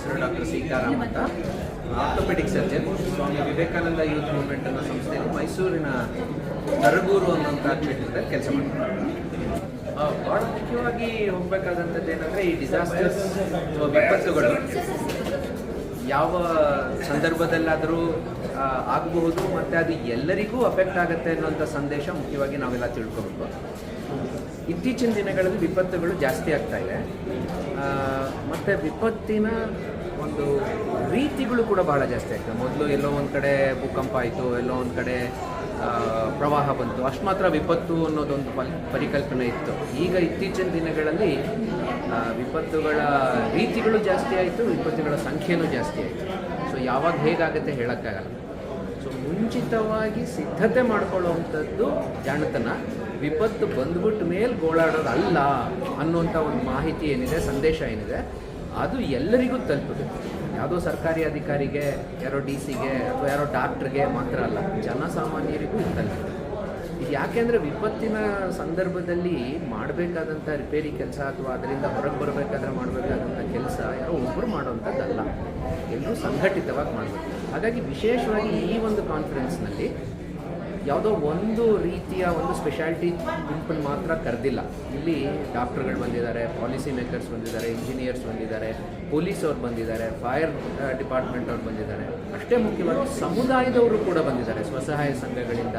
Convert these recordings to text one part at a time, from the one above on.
ಹೆಸರು ಡಾಕ್ಟರ್ ಸೀತಾರಾಮ್ ಅಂತ. Orthopaedic surgeon. Swami Vivekananda youth movement ಅನ್ನೋ ಸಂಸ್ಥೆಯಲ್ಲಿ ಮೈಸೂರಿನ ನರಗೂರು ಅನ್ನೋಂಥ ಕ್ಷೇತ್ರದಲ್ಲಿ ಕೆಲಸ ಮಾಡ್ತಾರೆ. ಬಹಳ ಮುಖ್ಯವಾಗಿ ಹೋಗ್ಬೇಕಾದಂಥದ್ದು ಏನಂದ್ರೆ ಈ ಡಿಸಾಸ್ಟರ್ಸ್ ವಿಪತ್ತುಗಳು. ಯಾವ ಸಂದರ್ಭದಲ್ಲಾದರೂ ಆಗಬಹುದು, ಮತ್ತು ಅದು ಎಲ್ಲರಿಗೂ ಅಫೆಕ್ಟ್ ಆಗುತ್ತೆ ಅನ್ನೋಂಥ ಸಂದೇಶ ಮುಖ್ಯವಾಗಿ ನಾವೆಲ್ಲ ತಿಳ್ಕೊಬೇಕು. ಇತ್ತೀಚಿನ ದಿನಗಳಲ್ಲಿ ವಿಪತ್ತುಗಳು ಜಾಸ್ತಿ ಆಗ್ತಾ ಇದೆ. ಮತ್ತು ವಿಪತ್ತಿನ ಒಂದು ರೀತಿಗಳು ಕೂಡ ಬಹಳ ಜಾಸ್ತಿ ಆಗ್ತದೆ ಮೊದಲು ಎಲ್ಲೋ ಒಂದು ಕಡೆ ಭೂಕಂಪ ಆಯಿತು, ಎಲ್ಲೋ ಒಂದು ಕಡೆ ಪ್ರವಾಹ ಬಂತು. ಅಷ್ಟು ಮಾತ್ರ ವಿಪತ್ತು ಅನ್ನೋದೊಂದು ಪರಿಕಲ್ಪನೆ ಇತ್ತು. ಈಗ ಇತ್ತೀಚಿನ ದಿನಗಳಲ್ಲಿ ವಿಪತ್ತುಗಳ ರೀತಿಗಳು ಜಾಸ್ತಿ ಆಯಿತು, ವಿಪತ್ತುಗಳ ಸಂಖ್ಯೆನೂ ಜಾಸ್ತಿ ಆಯಿತು. ಸೊ ಯಾವಾಗ ಹೇಗಾಗುತ್ತೆ ಹೇಳೋಕ್ಕಾಗಲ್ಲ. ಮುಂಚಿತವಾಗಿ ಸಿದ್ಧತೆ ಮಾಡ್ಕೊಳ್ಳೋವಂಥದ್ದು ಜಾಣತನ. ವಿಪತ್ತು ಬಂದ್ಬಿಟ್ಟ ಮೇಲೆ ಗೋಳಾಡೋದಲ್ಲ ಅನ್ನುವಂಥ ಒಂದು ಮಾಹಿತಿ ಏನಿದೆ, ಸಂದೇಶ ಏನಿದೆ, ಅದು ಎಲ್ಲರಿಗೂ ತಲುಪಬೇಕು ಯಾವುದೋ ಸರ್ಕಾರಿ ಅಧಿಕಾರಿಗೆ, ಯಾರೋ ಡಿ ಸಿಗೆ ಅಥವಾ ಯಾರೋ ಡಾಕ್ಟ್ರಿಗೆ ಮಾತ್ರ ಅಲ್ಲ, ಜನಸಾಮಾನ್ಯರಿಗೂ ಇದು ಯಾಕೆಂದರೆ ವಿಪತ್ತಿನ ಸಂದರ್ಭದಲ್ಲಿ ಮಾಡಬೇಕಾದಂಥ ರಿಪೇರಿ ಕೆಲಸ ಅಥವಾ ಅದರಿಂದ ಹೊರಗೆ ಬರಬೇಕಾದ್ರೆ ಮಾಡಬೇಕಾದಂಥ ಕೆಲಸ ಯಾರೋ ಒಬ್ಬರು ಮಾಡೋವಂಥದ್ದಲ್ಲ ಎಲ್ಲರೂ ಸಂಘಟಿತವಾಗಿ ಮಾಡಬೇಕು. ಹಾಗಾಗಿ ವಿಶೇಷವಾಗಿ ಈ ಒಂದು ಕಾನ್ಫರೆನ್ಸ್ನಲ್ಲಿ ಯಾವುದೋ ಒಂದು ರೀತಿಯ ಒಂದು ಸ್ಪೆಷಾಲಿಟಿ ಗುಂಪನ್ನು ಮಾತ್ರ ಕರೆದಿಲ್ಲ. ಇಲ್ಲಿ ಡಾಕ್ಟರ್ಗಳು ಬಂದಿದ್ದಾರೆ ಪಾಲಿಸಿ ಮೇಕರ್ಸ್ ಬಂದಿದ್ದಾರೆ ಇಂಜಿನಿಯರ್ಸ್ ಬಂದಿದ್ದಾರೆ ಪೊಲೀಸ್ ಅವ್ರು ಬಂದಿದ್ದಾರೆ ಫೈರ್ ಡಿಪಾರ್ಟ್ಮೆಂಟ್ ಅವ್ರು ಬಂದಿದ್ದಾರೆ. ಅಷ್ಟೇ ಮುಖ್ಯವಾಗಿ ಸಮುದಾಯದವರು ಕೂಡ ಬಂದಿದ್ದಾರೆ, ಸ್ವಸಹಾಯ ಸಂಘಗಳಿಂದ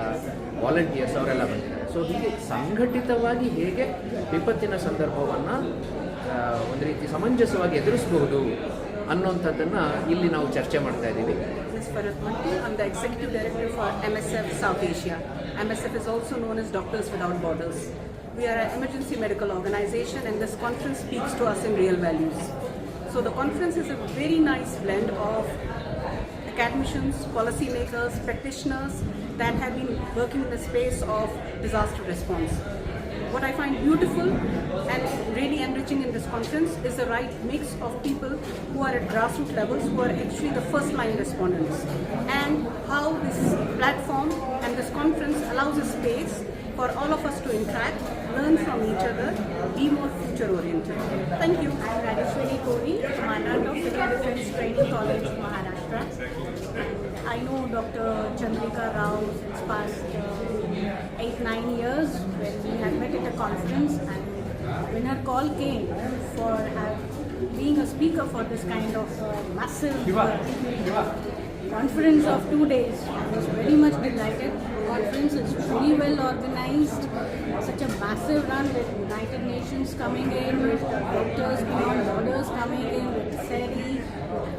ವಾಲಂಟಿಯರ್ಸ್ ಅವರೆಲ್ಲ ಬಂದಿದ್ದಾರೆ. ಸೊ ಹೀಗೆ ಸಂಘಟಿತವಾಗಿ ಹೇಗೆ ವಿಪತ್ತಿನ ಸಂದರ್ಭವನ್ನು ಒಂದು ರೀತಿ ಸಮಂಜಸವಾಗಿ ಎದುರಿಸಬಹುದು ಅನ್ನೋಂಥದ್ದನ್ನು ಇಲ್ಲಿ ನಾವು ಚರ್ಚೆ ಮಾಡ್ತಾ ಇದ್ದೀವಿ the Executive Director for South Asia. Is also known as Doctors Without Borders. We are an emergency medical organization and this conference speaks to us in real values. So the conference is a very nice blend of academicians, policymakers, practitioners that have been working in the space of disaster response. What I find beautiful and really enriching in this conference is the right mix of people who are at grassroots levels, who are actually the first line respondents, and how this platform and this conference allows a space for all of us to interact, learn from each other, be more future oriented. Thank you. I'm Rajeshwari Kori, Commandant of Civil Defense Training College, Maharashtra. I know Dr. Chandrika Rao past uh, eight, nine years when we had met at a conference and when her call came for have, being a speaker for this kind of uh, massive uh, conference of two days, I was very much delighted. The Conference is very well organized. Such a massive run with United Nations coming in, with Doctors Beyond Borders coming in, with SERI,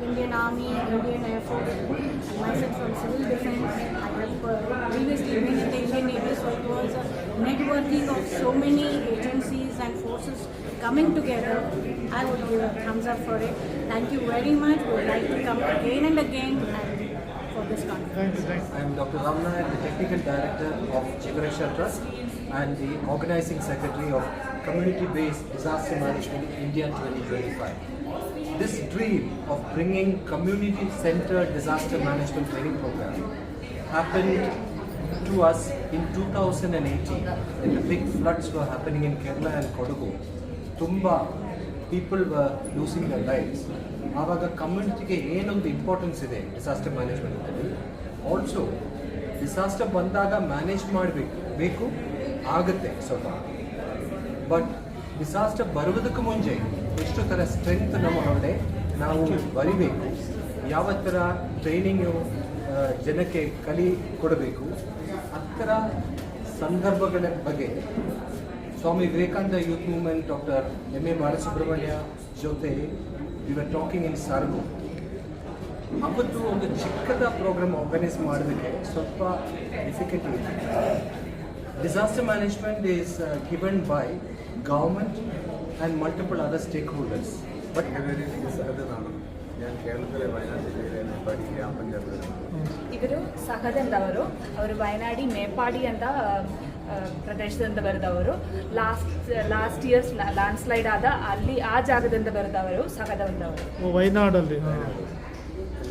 Indian Army, Indian Air Force, and myself from Civil Defense. I have uh, previously been in the Indian Navy, so it was a networking of so many agencies and forces coming together. I would give a thumbs up for it. Thank you very much. We would like to come again and again this conference. I am Dr. Ramnayak, the Technical Director of Chivaresha Trust and the Organizing Secretary of Community-Based Disaster Management India 2025. This dream of bringing community-centered disaster management training program happened to us in 2018 when the big floods were happening in Kerala and Kodagu. Tumba were losing their lives. ಆವಾಗ ಕಮ್ಯುನಿಟಿಗೆ ಏನೊಂದು importance ಇದೆ disaster ಮ್ಯಾನೇಜ್ಮೆಂಟಲ್ಲಿ also disaster ಬಂದಾಗ manage ಮಾಡಬೇಕು. ಬೇಕು, ಆಗುತ್ತೆ ಸ್ವಲ್ಪ. ಬಟ್ ಡಿಸಾಸ್ಟರ್ ಬರುವುದಕ್ಕೆ ಮುಂಚೆ ಎಷ್ಟು ಥರ ಸ್ಟ್ರೆಂತ್ ನಮ್ಮ ಹೊರಡೆ ನಾವು ಬರಿಬೇಕು. ಯಾವ ಥರ ಟ್ರೈನಿಂಗು ಜನಕ್ಕೆ ಕಲಿ ಕೊಡಬೇಕು ಆ ಥರ ಸಂದರ್ಭಗಳ ಬಗ್ಗೆ Swami Vivekananda youth movement doctor M A Balasubramanya ಜೊತೆ we are talking in Sargur ಅವತ್ತು ಒಂದು ಚಿಕ್ಕದ ಪ್ರೋಗ್ರಾಮ್ ಆರ್ಗನೈಸ್ ಮಾಡೋದಕ್ಕೆ ಸ್ವಲ್ಪ ಡಿಫಿಕಲ್ಟಿ ಇದೆ disaster management is given by government and multiple other stake holders but എൻ്റെ പേര് സഹദനാണ് ഞാൻ കേരളത്തിലെ വയനാട് ജില്ലയിലെ മേപ്പാടി ഗ്രാമപഞ്ചായത്ത് ಇವರು ಸಹದ್ ಎಂದವರು ಅವರು ವಯನಾಡಿ ಮೇಪಾಡಿ ಅಂತ ಆ, ಪ್ರದೇಶದಿಂದ ಬರೆದವರು last last years landslide ಆದ ಅಲ್ಲಿ ಆ ಜಾಗದಿಂದ ಬರೆದವರು ಸಹದ್ ಎಂದವರು ಓ, ವಯನಾಡಲ್ಲಿ ಹಾ.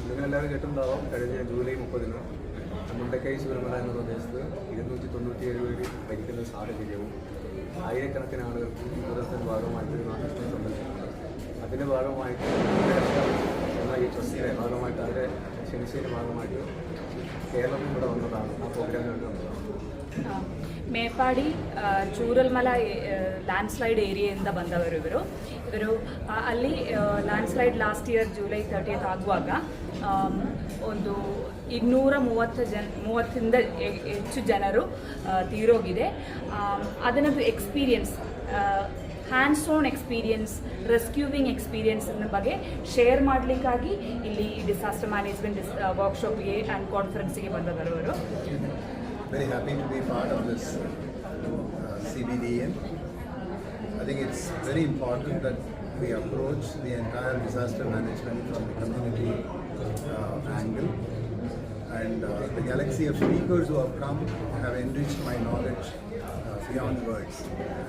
നിങ്ങളെല്ലാവരും കേട്ടിട്ടുണ്ടാവും കഴിഞ്ഞ ജൂലൈ മുപ്പതിന് മുണ്ടക്കൈ ശിവരമല എന്ന പ്രദേശത്ത് ഇരുന്നൂറ്റി തൊണ്ണൂറ്റിയേഴ് പേര് മരിക്കുന്ന സാഹചര്യവും ആയിരക്കണക്കിന് ആളുകൾക്ക് ഈ ദുരന്തത്തിന്റെ ഭാഗമായിട്ട് ഒരു നാശനഷ്ടം സംഭവിച്ചിട്ടുണ്ട് അതിന്റെ ഭാഗമായിട്ട് ക്ഷണിച്ചതിന് ഭാഗമായിട്ട് കേരളത്തിൽ ഇവിടെ വന്നതാണ് ആ പ്രോഗ്രാമിന് വന്നത് ಆ, ಮೇಪಾಡಿ ಆ, ಚೂರಲ್ಮಲ ಲ್ಯಾಂಡ್ ಸ್ಲೈಡ್ ಏರಿಯಾದಿಂದ ಬಂದವರು ಇವರು ಇವರು ಆ, ಅಲ್ಲಿ landslide last year July thirtieth ಆಗುವಾಗ ಆಮ್, ಒಂದು ಇನ್ನೂರ ಮೂವತ್ತು ಜನ ಮೂವತ್ತಿಂದ ಹೆ- ಹೆಚ್ಚು ಜನರು ಆ, ತೀರೋಗಿದೆ am, ಅದನ್ನದು experience hands on experience rescuing experience ಅನ್ನ ಬಗ್ಗೆ ಶೇರ್ ಮಾಡಲಿಕ್ಕಾಗಿ ಇಲ್ಲಿ ಡಿಸಾಸ್ಟರ್ ಮ್ಯಾನೇಜ್ಮೆಂಟ್ ವರ್ಕ್ಶಾಪ್ಗೆ ಆ್ಯಂಡ್ ಕಾನ್ಫರೆನ್ಸಿಗೆ ಬಂದವರು very happy to be part of this C B D I think it's very important that we approach the entire disaster management from the community angle And uh, the galaxy of speakers who have come have enriched my knowledge uh, beyond words.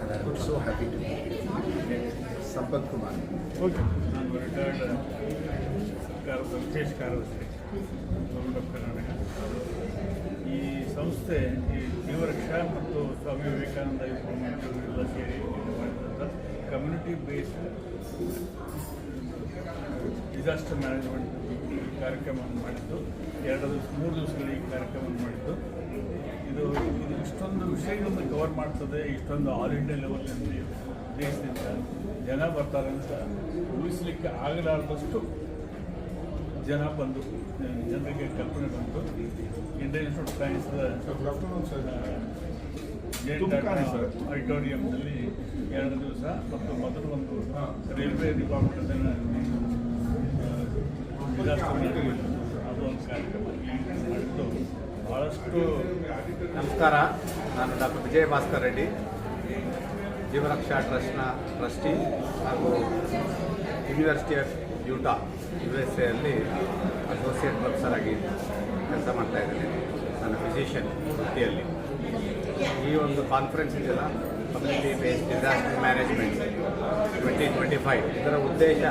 And I'm so happy to be here. Sampat Kumar. ನಾನು retired ಸರ್ಕಾರದ ವಿಶೇಷ ಕಾರ್ಯದರ್ಶಿ government of Karnataka ಈ ಸಂಸ್ಥೆ ಈ ಜೀವರಕ್ಷಾ ಮತ್ತು Swami Vivekananda improvement ಎಲ್ಲ ಸೇರಿ ಮಾಡಿದಂಥ ಕಮ್ಯುನಿಟಿ ಬೇಸ್ಡ್ ಡಿಸಾಸ್ಟರ್ ಮ್ಯಾನೇಜ್ಮೆಂಟ್ ಕಾರ್ಯಕ್ರಮವನ್ನು ಮಾಡಿದ್ದು ಎರಡು ದಿವಸ ಮೂರು ದಿವಸಗಳಲ್ಲಿ ಈ ಕಾರ್ಯಕ್ರಮವನ್ನು ಮಾಡಿದ್ದು. ಇದು ಇದು ಇಷ್ಟೊಂದು ವಿಷಯಗಳನ್ನು ಕವರ್ ಮಾಡ್ತದೆ ಇಷ್ಟೊಂದು ಆಲ್ ಇಂಡಿಯಾ ಲೆವೆಲ್ನಲ್ಲಿ ದೇಶದಿಂದ ಜನ ಬರ್ತಾರೆ ಅಂತ ಊಹಿಸಲಿಕ್ಕೆ ಆಗಲಾರದಷ್ಟು ಜನ ಬಂದು ಜನರಿಗೆ ಕಲ್ಪನೆ ಬಂತು ಇಂಡಿಯನ್ ಇನ್ಸ್ಟಿಟ್ಯೂಟ್ ಆಫ್ ಸೈನ್ಸ್ ಆಡಿಟೋರಿಯಂನಲ್ಲಿ ಎರಡು ದಿವಸ ಮತ್ತು ಮೊದಲು ಒಂದು ರೈಲ್ವೆ ಡಿಪಾರ್ಟ್ಮೆಂಟ್ ಭಾಳಷ್ಟು ನಮಸ್ಕಾರ, ನಾನು ಡಾಕ್ಟರ್ ವಿಜಯ ಭಾಸ್ಕರ್ ರೆಡ್ಡಿ, ಜೀವರಕ್ಷಾ ಟ್ರಸ್ಟ್ನ ಟ್ರಸ್ಟಿ ಹಾಗೂ university of Utah U S ಎಲ್ಲಿ ಅಸೋಸಿಯೇಟ್ ಪ್ರೊಫೆಸರ್ ಆಗಿ ಕೆಲಸ ಮಾಡ್ತಾ ಇದ್ದೇನೆ. ನನ್ನ ಫಿಸಿಷಿಯನ್ ವೃತ್ತಿಯಲ್ಲಿ. ಈ ಒಂದು ಕಾನ್ಫರೆನ್ಸ್ ಇದೆಯಲ್ಲ community based disaster management twenty twenty five ಇದರ ಉದ್ದೇಶ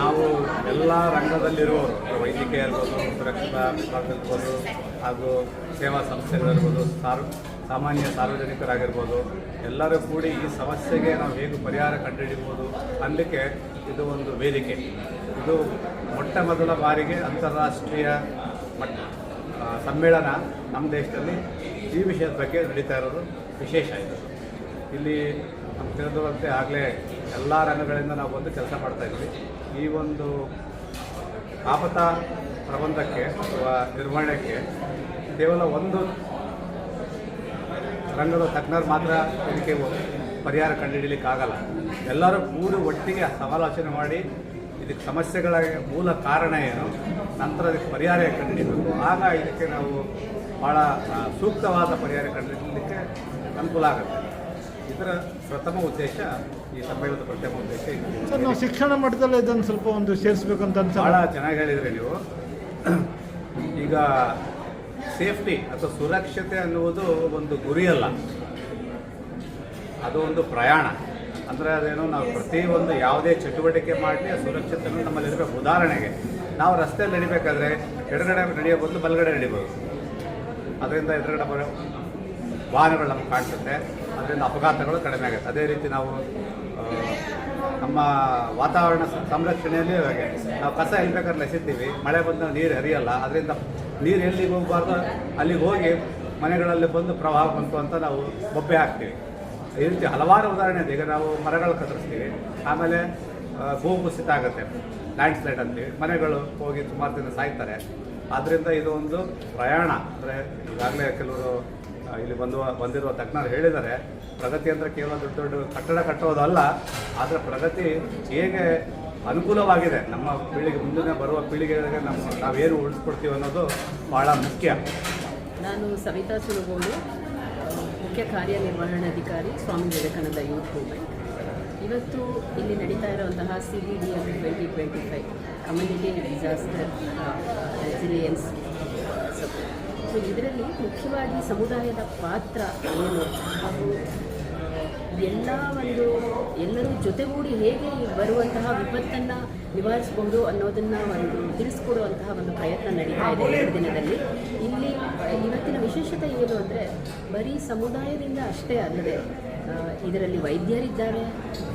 ನಾವು ಎಲ್ಲ ರಂಗದಲ್ಲಿರುವವರು ವೈದ್ಯಕೀಯ ಇರ್ಬೋದು, ಸುರಕ್ಷತಾ ವಿಭಾಗದಲ್ಲಿರ್ಬೋದು ಹಾಗೂ ಸೇವಾ ಸಂಸ್ಥೆಗಳಿರ್ಬೋದು ಸಾರ್, ಸಾಮಾನ್ಯ ಸಾರ್ವಜನಿಕರಾಗಿರ್ಬೋದು, ಎಲ್ಲರೂ ಕೂಡಿ ಈ ಸಮಸ್ಯೆಗೆ ನಾವು ಹೇಗೆ ಪರಿಹಾರ ಕಂಡುಹಿಡಿಬೋದು ಅನ್ನಲಿಕ್ಕೆ ಇದು ಒಂದು ವೇದಿಕೆ. ಇದು ಮೊಟ್ಟ ಮೊದಲ ಬಾರಿಗೆ ಅಂತಾರಾಷ್ಟ್ರೀಯ ಮಟ್ಟ ಸಮ್ಮೇಳನ ನಮ್ಮ ದೇಶದಲ್ಲಿ ಈ ವಿಷಯದ ಬಗ್ಗೆ ನಡೀತಾ ಇರೋದು ವಿಶೇಷ ಇದು. ಇಲ್ಲಿ ನಮ್ಗೆ ತಿಳಿದಿರುವಂತೆ ಆಗಲೇ ಎಲ್ಲ ರಂಗಗಳಿಂದ ನಾವು ಬಂದು ಕೆಲಸ ಮಾಡ್ತಾ ಇದ್ವಿ. ಈ ಒಂದು ಆಪತ ಪ್ರಬಂಧಕ್ಕೆ ಅಥವಾ ನಿರ್ವಹಣೆಗೆ ಕೇವಲ ಒಂದು ರಂಗದ ತಜ್ಞರು ಮಾತ್ರ ಇದಕ್ಕೆ ಪರಿಹಾರ ಕಂಡುಹಿಡಿಯಲಿಕ್ಕಾಗಲ್ಲ ಎಲ್ಲರೂ ಕೂಡಿ ಒಟ್ಟಿಗೆ ಸಮಾಲೋಚನೆ ಮಾಡಿ ಇದಕ್ಕೆ ಸಮಸ್ಯೆಗಳ ಮೂಲ ಕಾರಣ ಏನು, ನಂತರ ಅದಕ್ಕೆ ಪರಿಹಾರ ಕಂಡುಹಿಡಿಯಬೇಕು ಆಗ ಇದಕ್ಕೆ ನಾವು ಭಾಳ ಸೂಕ್ತವಾದ ಪರಿಹಾರ ಕಂಡುಹಿಡಿಯಲಿಕ್ಕೆ ಅನುಕೂಲ ಆಗುತ್ತೆ. ಇದರ ಪ್ರಥಮ ಉದ್ದೇಶ ಈ ಸಮ್ಮೇಳನದ ಉದ್ದೇಶ. ಸರ್ ನಾವು ಶಿಕ್ಷಣ ಮಟ್ಟದಲ್ಲಿ ಇದನ್ನು ಸ್ವಲ್ಪ ಒಂದು ಸೇರಿಸ್ಬೇಕು ಅಂತ ಭಾಳ ಚೆನ್ನಾಗಿ ಹೇಳಿದ್ರಿ ನೀವು. ಈಗ ಸೇಫ್ಟಿ ಅಥವಾ ಸುರಕ್ಷತೆ ಅನ್ನುವುದು ಒಂದು ಗುರಿಯಲ್ಲ. ಅದು ಒಂದು ಪ್ರಯಾಣ. ಅಂದರೆ ಅದೇನು ನಾವು ಪ್ರತಿಯೊಂದು ಯಾವುದೇ ಚಟುವಟಿಕೆ ಮಾಡಲಿ ಸುರಕ್ಷತೆ ನಮ್ಮಲ್ಲಿ ಇರಬೇಕು. ಉದಾಹರಣೆಗೆ ನಾವು ರಸ್ತೆಯಲ್ಲಿ ನಡಿಬೇಕಾದ್ರೆ ಎಡಗಡೆ ನಡೆಯೋ ಬದಲು ಬಲಗಡೆ ನಡಿಬೋದು. ಅದರಿಂದ ಎದುರುಗಡೆ ಬರೋ ವಾಹನಗಳು ನಮ್ಗೆ ಕಾಣಿಸುತ್ತೆ. ಅದರಿಂದ ಅಪಘಾತಗಳು ಕಡಿಮೆ ಆಗುತ್ತೆ. ಅದೇ ರೀತಿ ನಾವು ನಮ್ಮ ವಾತಾವರಣ ಸಂರಕ್ಷಣೆಯಲ್ಲಿ ಹಾಗೆ. ನಾವು ಕಸ ಎಲ್ಲಿ ಬೇಕಾದ್ರೆ ಎಸಿತೀವಿ ಮಳೆ ಬಂದಾಗ ನೀರು ಹರಿಯಲ್ಲ. ಅದರಿಂದ ನೀರು ಎಲ್ಲಿಗೆ ಹೋಗಬಾರ್ದು? ಅಲ್ಲಿಗೆ ಹೋಗಿ ಮನೆಗಳಲ್ಲಿ ಬಂದು ಪ್ರವಾಹ ಬಂತು ಅಂತ ನಾವು ಬೊಬ್ಬೆ ಹಾಕ್ತೀವಿ. ಈ ರೀತಿ ಹಲವಾರು ಉದಾಹರಣೆ ಇದೆ. ಈಗ ನಾವು ಮರಗಳು ಕತ್ತರಿಸ್ತೀವಿ. ಆಮೇಲೆ ಭೂ ಭೂಕುಸಿತ ಆಗುತ್ತೆ. ಲ್ಯಾಂಡ್ ಸ್ಲೈಡ್ ಅಂತೀವಿ. ಮನೆಗಳು ಹೋಗಿ ಸುಮಾರು ದಿನ ಸಾಯ್ತಾರೆ. ಆದ್ದರಿಂದ ಇದು ಒಂದು ಪ್ರಯಾಣ. ಅಂದರೆ ಈಗಾಗಲೇ ಕೆಲವರು ಇಲ್ಲಿ ಬಂದು ಬಂದಿರುವ ತಜ್ಞರು ಹೇಳಿದ್ದಾರೆ, ಪ್ರಗತಿ ಅಂದರೆ ಕೇವಲ ದೊಡ್ಡ ದೊಡ್ಡ ಕಟ್ಟಡ ಕಟ್ಟೋದಲ್ಲ, ಆದರೆ ಪ್ರಗತಿ ಹೇಗೆ ಅನುಕೂಲವಾಗಿದೆ, ನಮ್ಮ ಪೀಳಿಗೆ ಮುಂದಿನ ಬರುವ ಪೀಳಿಗೆಗೆ ನಮ್ಮ ನಾವೇನು ಉಳಿಸ್ಕೊಡ್ತೀವಿ ಅನ್ನೋದು ಭಾಳ ಮುಖ್ಯ. ನಾನು ಸವಿತಾ ಸುಲಗೋಡು ಮುಖ್ಯ ಕಾರ್ಯನಿರ್ವಹಣಾಧಿಕಾರಿ, ಸ್ವಾಮಿ ವಿವೇಕಾನಂದ ಯೂತ್ ಮೂವ್ಮೆಂಟ್. ಇವತ್ತು ಇಲ್ಲಿ ನಡೀತಾ ಇರುವಂತಹ C B D M twenty twenty five community disaster resilience ಇದರಲ್ಲಿ ಮುಖ್ಯವಾಗಿ ಸಮುದಾಯದ ಪಾತ್ರ ಏನು? ಹಾಗೂ ಎಲ್ಲ ಒಂದು, ಎಲ್ಲರೂ ಜೊತೆಗೂಡಿ ಹೇಗೆ ಬರುವಂತಹ ವಿಪತ್ತನ್ನು ನಿವಾರಿಸಬಹುದು ಅನ್ನೋದನ್ನು ಒಂದು ತಿಳಿಸ್ಕೊಡುವಂತಹ ಒಂದು ಪ್ರಯತ್ನ ನಡೀತಾ ಇದೆ ಎರಡು ದಿನದಲ್ಲಿ. ಇಲ್ಲಿ, ಇವತ್ತಿನ ವಿಶೇಷತೆ ಏನು ಅಂದರೆ, ಬರೀ ಸಮುದಾಯದಿಂದ ಅಷ್ಟೇ ಅಲ್ಲದೆ ಇದರಲ್ಲಿ ವೈದ್ಯರಿದ್ದಾರೆ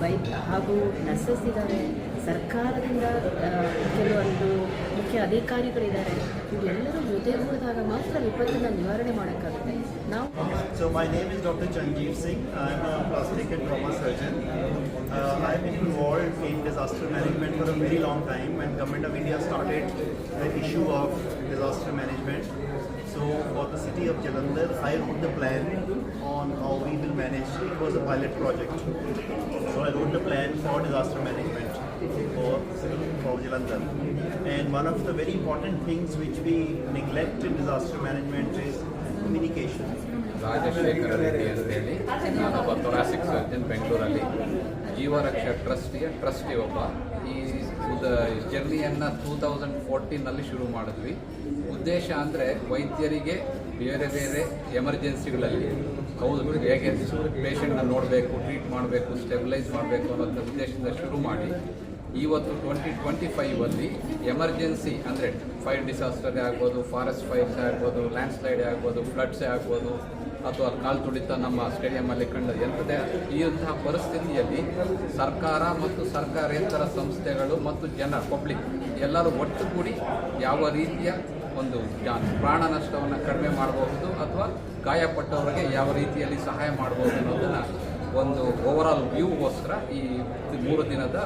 ವೈ ಹಾಗೂ ನರ್ಸಸ್ ಇದ್ದಾರೆ, ಸರ್ಕಾರದಿಂದ ಕೆಲವೊಂದು ಮುಖ್ಯ ಅಧಿಕಾರಿಗಳಿದ್ದಾರೆ ಇವರೆಲ್ಲರೂ ಜೊತೆಗೂಡಿದಾಗ ಮಾತ್ರ ವಿಪತ್ತನ್ನು ನಿವಾರಣೆ ಮಾಡೋಕ್ಕಾಗುತ್ತೆ ನಾವು So my name is Dr. Chanjeev Singh. I'm a plastic and trauma surgeon. Uh, I've been involved in disaster management for a very long time when Government of India started the issue of disaster management. So for the city of Jalandhar, I wrote the plan on how we will manage. It was a pilot project. So I wrote the plan for disaster management for, for Jalandhar. And one of the very important things which we neglect in disaster management is communication. Rajashekhara Reddy ಅಂತೇಳಿ ನಾನೊಬ್ಬ thoracic surgeon ಬೆಂಗಳೂರಲ್ಲಿ Jeevaraksha ಟ್ರಸ್ಟಿಯ trustee ಒಬ್ಬ ಈ ಜರ್ನಿಯನ್ನು two thousand ಫೋರ್ಟೀನಲ್ಲಿ ಶುರು ಮಾಡಿದ್ವಿ ಉದ್ದೇಶ ಅಂದರೆ ವೈದ್ಯರಿಗೆ ಬೇರೆ ಬೇರೆ ಎಮರ್ಜೆನ್ಸಿಗಳಲ್ಲಿ ಹೌದು, ಹೇಗೆ ಪೇಷಂಟ್ನ ನೋಡಬೇಕು ಟ್ರೀಟ್ ಮಾಡಬೇಕು ಸ್ಟೆಬಿಲೈಸ್ ಮಾಡಬೇಕು ಅನ್ನೋಂಥ ಉದ್ದೇಶದಿಂದ ಶುರು ಮಾಡಿ, ಇವತ್ತು ಟ್ವೆಂಟಿ ಟ್ವೆಂಟಿ ಫೈವಲ್ಲಿ ಎಮರ್ಜೆನ್ಸಿ ಅಂದರೆ ಫೈರ್ ಡಿಸಾಸ್ಟರ್ ಆಗ್ಬೋದು ಫಾರೆಸ್ಟ್ ಫೈರ್ಸ್ ಆಗ್ಬೋದು ಲ್ಯಾಂಡ್ ಸ್ಲೈಡ್ ಆಗ್ಬೋದು ಫ್ಲಡ್ಸೇ ಆಗ್ಬೋದು, ಅಥವಾ ಕಾಲು ತುಳಿತ ನಮ್ಮ ಸ್ಟೇಡಿಯಮಲ್ಲಿ ಕಂಡು ಎಂಥದೇ ಅಂತಹ ಪರಿಸ್ಥಿತಿಯಲ್ಲಿ ಸರ್ಕಾರ ಮತ್ತು ಸರ್ಕಾರೇತರ ಸಂಸ್ಥೆಗಳು ಮತ್ತು ಜನ ಪಬ್ಲಿಕ್ ಎಲ್ಲರೂ ಒಟ್ಟುಗೂಡಿ ಯಾವ ರೀತಿಯ ಒಂದು ಪ್ರಾಣ ನಷ್ಟವನ್ನು ಕಡಿಮೆ ಮಾಡಬಹುದು ಅಥವಾ ಗಾಯಪಟ್ಟವರಿಗೆ ಯಾವ ರೀತಿಯಲ್ಲಿ ಸಹಾಯ ಮಾಡಬಹುದು ಅನ್ನೋದನ್ನು ಒಂದು ಓವರಾಲ್ ವ್ಯೂಗೋಸ್ಕರ ಈ ಮೂರು ದಿನದ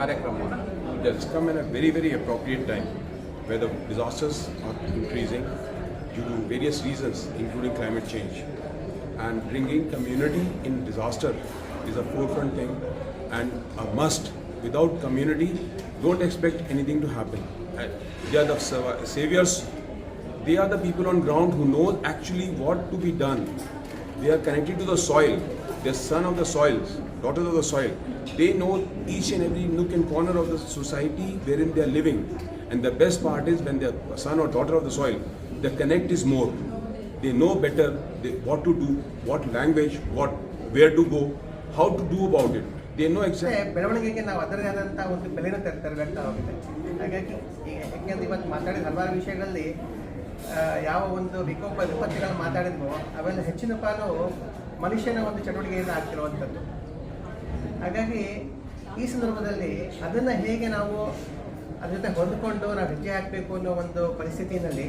ಕಾರ್ಯಕ್ರಮವನ್ನು just come in a very, very appropriate time where the disasters are increasing due to various reasons, including climate change. And bringing community in disaster is a forefront thing and a must. Without community, don't expect anything to happen. Uh, They are the sav- saviors. They are the people on ground who know actually what to be done. They are connected to the soil. They're son of the soils, daughters of the soil. They know each and every nook and corner of the society wherein they are living. And the best part is when they're son or daughter of the soil, the connect is more. They know better they, what to do, what language, what, where to go, how to do about it. They know ಮತ್ತೆ exactly. ಬೆಳವಣಿಗೆಗೆ ನಾವು ಅದರದೇ ಆದಂಥ ಒಂದು ಬೆಲೆನ ತರ ತರಬೇಕಾಗುತ್ತೆ ಹಾಗಾಗಿ ಈಗ ಯಾಕೆಂದ್ರೆ ಇವತ್ತು ಮಾತಾಡಿದ ಹಲವಾರು ವಿಷಯಗಳಲ್ಲಿ ಯಾವ ಒಂದು ವಿಕೋಪ, ವಿಪತ್ತಿಗಳನ್ನು ಮಾತಾಡಿದ್ವೋ, ಅವೆಲ್ಲ ಹೆಚ್ಚಿನ ಪಾಲು ಮನುಷ್ಯನ ಒಂದು ಚಟುವಟಿಕೆಯಿಂದ ಆಗ್ತಿರುವಂಥದ್ದು. ಹಾಗಾಗಿ ಈ ಸಂದರ್ಭದಲ್ಲಿ ಅದನ್ನು ಹೇಗೆ ನಾವು ಅದ್ರ ಜೊತೆ ಹೊಂದಿಕೊಂಡು ನಾವು ಹೆಜ್ಜೆ ಹಾಕಬೇಕು ಅನ್ನೋ ಒಂದು ಪರಿಸ್ಥಿತಿಯಲ್ಲಿ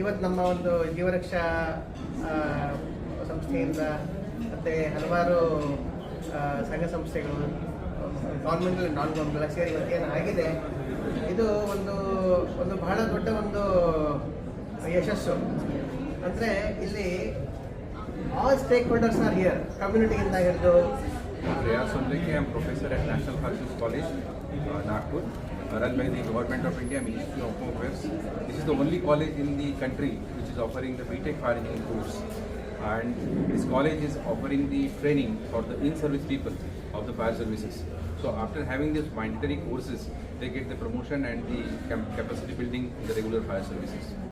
ಇವತ್ತು ನಮ್ಮ ಒಂದು ಜೀವರಕ್ಷಾ ಸಂಸ್ಥೆಯಿಂದ ಮತ್ತು ಹಲವಾರು ಸಂಘ ಸಂಸ್ಥೆಗಳು ಗೌರ್ಮೆಂಟ್ ನಾನ್ ಗೌರ್ಮೆಂಟ್ ಸೇರಿ ಇವತ್ತು ಏನು ಆಗಿದೆ ಇದು ಒಂದು ಒಂದು ಬಹಳ ದೊಡ್ಡ ಒಂದು ಯಶಸ್ಸು ಅಂದರೆ ಇಲ್ಲಿ all stakeholders are here ಕಮ್ಯುನಿಟಿಯಿಂದ ಹಿಡಿದು am professor at National Pharmacist College, uh, of India run by the Government of India, Ministry of Home Affairs. This is the only college in the country which is offering the BTech Fire this college is offering the training for the in-service people of the services. So after having these mandatory courses, they get the promotion and the capacity building in the regular fire services.